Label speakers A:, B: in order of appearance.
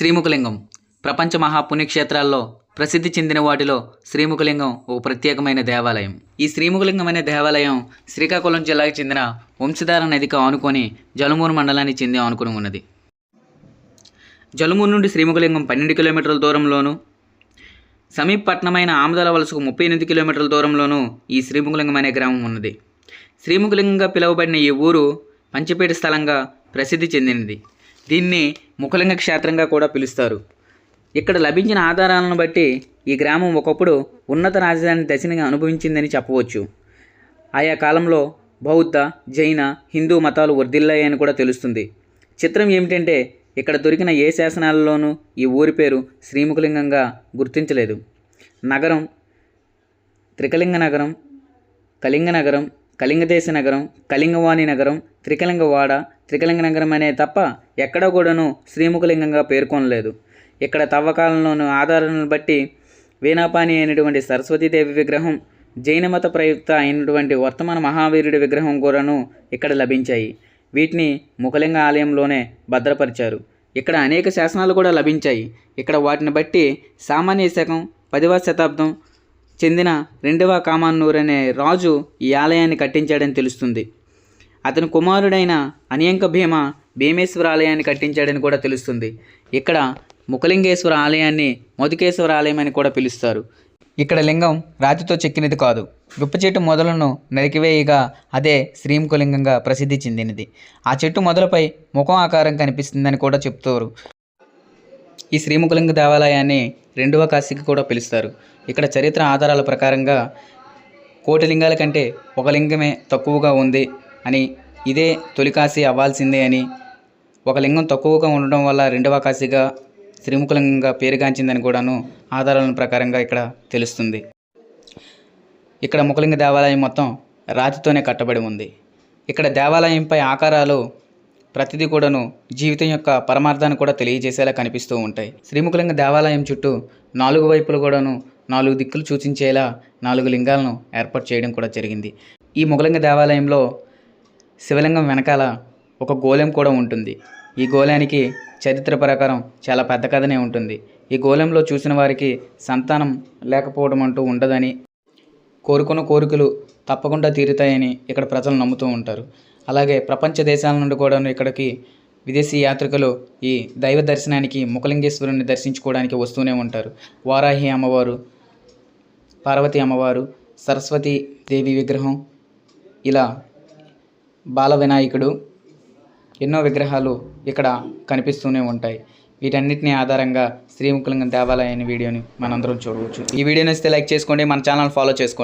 A: శ్రీముఖలింగం. ప్రపంచ మహాపుణ్యక్షేత్రాల్లో ప్రసిద్ధి చెందిన వాటిలో శ్రీముఖలింగం ఒక ప్రత్యేకమైన దేవాలయం. ఈ శ్రీముఖలింగం అనే దేవాలయం శ్రీకాకుళం జిల్లాకు చెందిన వంశధార నదికి ఆనుకొని జలుమూరు మండలానికి చెంది ఆనుకుని ఉన్నది. జలుమూరు నుండి శ్రీముఖలింగం పన్నెండు కిలోమీటర్ల దూరంలోను సమీప పట్టణమైన ఆమదల వలసకు ముప్పై ఎనిమిది కిలోమీటర్ల దూరంలోనూ ఈ శ్రీముఖలింగం అనే గ్రామం ఉన్నది. శ్రీముఖలింగంగా పిలువబడిన ఈ ఊరు పంచిపేట స్థలంగా ప్రసిద్ధి చెందినది. దీన్ని ముఖలింగ క్షేత్రంగా కూడా పిలుస్తారు. ఇక్కడ లభించిన ఆధారాలను బట్టి ఈ గ్రామం ఒకప్పుడు ఉన్నత రాజధాని దశని అనుభవించిందని చెప్పవచ్చు. ఆయా కాలంలో బౌద్ధ జైన హిందూ మతాలు వర్ధిల్లాయని కూడా తెలుస్తుంది. చిత్రం ఏమిటంటే ఇక్కడ దొరికిన ఏ శాసనాలలోనూ ఈ ఊరి పేరు శ్రీముఖలింగంగా గుర్తించలేదు. నగరం త్రికలింగ నగరం కళింగ నగరం కళింగదేశ నగరం కళింగవాణి నగరం త్రికలింగవాడ త్రికలింగ నగరం అనే తప్ప ఎక్కడ కూడాను శ్రీముఖలింగంగా పేర్కొనలేదు. ఇక్కడ తవ్వకాలంలోని ఆధారాలను బట్టి వీణాపాని అయినటువంటి సరస్వతీదేవి విగ్రహం జైనమత ప్రయుక్త అయినటువంటి వర్తమాన మహావీరుడి విగ్రహం కూడాను ఇక్కడ లభించాయి. వీటిని ముఖలింగ ఆలయంలోనే భద్రపరిచారు. ఇక్కడ అనేక శాసనాలు కూడా లభించాయి. ఇక్కడ వాటిని బట్టి సామాన్య శకం పదవ శతాబ్దం చెందిన రెండవ కామాన్నూర్ అనే రాజు ఈ ఆలయాన్ని కట్టించాడని తెలుస్తుంది. అతని కుమారుడైన అనియంక భీమ భీమేశ్వర ఆలయాన్ని కట్టించాడని కూడా తెలుస్తుంది. ఇక్కడ ముఖలింగేశ్వర ఆలయాన్ని మధుకేశ్వర ఆలయం అని కూడా పిలుస్తారు. ఇక్కడ లింగం రాతితో చెక్కినది కాదు. గుప్ప చెట్టు మొదలను నరికివేయగా అదే శ్రీముఖలింగంగా ప్రసిద్ధి చెందినది. ఆ చెట్టు మొదలపై ముఖం ఆకారం కనిపిస్తుందని కూడా చెప్తారు. ఈ శ్రీముఖలింగ దేవాలయాన్ని రెండవ కాశీకి కూడా పిలుస్తారు. ఇక్కడ చరిత్ర ఆధారాల ప్రకారంగా కోటి లింగాల కంటే ఒక లింగమే తక్కువగా ఉంది అని ఇదే తొలి కాశీ అవ్వాల్సిందే అని. ఒక లింగం తక్కువగా ఉండడం వల్ల రెండవ కాశీగా శ్రీముఖలింగంగా పేరుగాంచిందని కూడాను ఆధారాల ప్రకారంగా ఇక్కడ తెలుస్తుంది. ఇక్కడ ముఖలింగ దేవాలయం మొత్తం రాతితోనే కట్టబడి ఉంది. ఇక్కడ దేవాలయంపై ఆకారాలు ప్రతిదీ కూడాను జీవితం యొక్క పరమార్థాన్ని కూడా తెలియజేసేలా కనిపిస్తూ ఉంటాయి. శ్రీముఖలింగ దేవాలయం చుట్టూ నాలుగు వైపులు కూడాను నాలుగు దిక్కులు సూచించేలా నాలుగు లింగాలను ఏర్పాటు చేయడం కూడా జరిగింది. ఈ ముఖలింగ దేవాలయంలో శివలింగం వెనకాల ఒక గోళం కూడా ఉంటుంది. ఈ గోళానికి చరిత్ర ప్రకారం చాలా పెద్ద కథనే ఉంటుంది. ఈ గోళంలో చూసిన వారికి సంతానం లేకపోవడం అంటూ ఉండదని కోరుకున్న కోరికలు తప్పకుండా తీరుతాయని ఇక్కడ ప్రజలు నమ్ముతూ ఉంటారు. అలాగే ప్రపంచ దేశాల నుండి కూడా ఇక్కడికి విదేశీ యాత్రికులు ఈ దైవ దర్శనానికి ముఖలింగేశ్వరుని దర్శించుకోవడానికి వస్తూనే ఉంటారు. వారాహి అమ్మవారు పార్వతి అమ్మవారు సరస్వతి దేవి విగ్రహం ఇలా బాల వినాయకుడు ఎన్నో విగ్రహాలు ఇక్కడ కనిపిస్తూనే ఉంటాయి. వీటన్నిటిని ఆధారంగా శ్రీముఖలింగం దేవాలయం అనే వీడియోని మనందరం చూడవచ్చు. ఈ వీడియో నచ్చితే లైక్ చేసుకోండి మన ఛానల్ ఫాలో చేసుకోండి.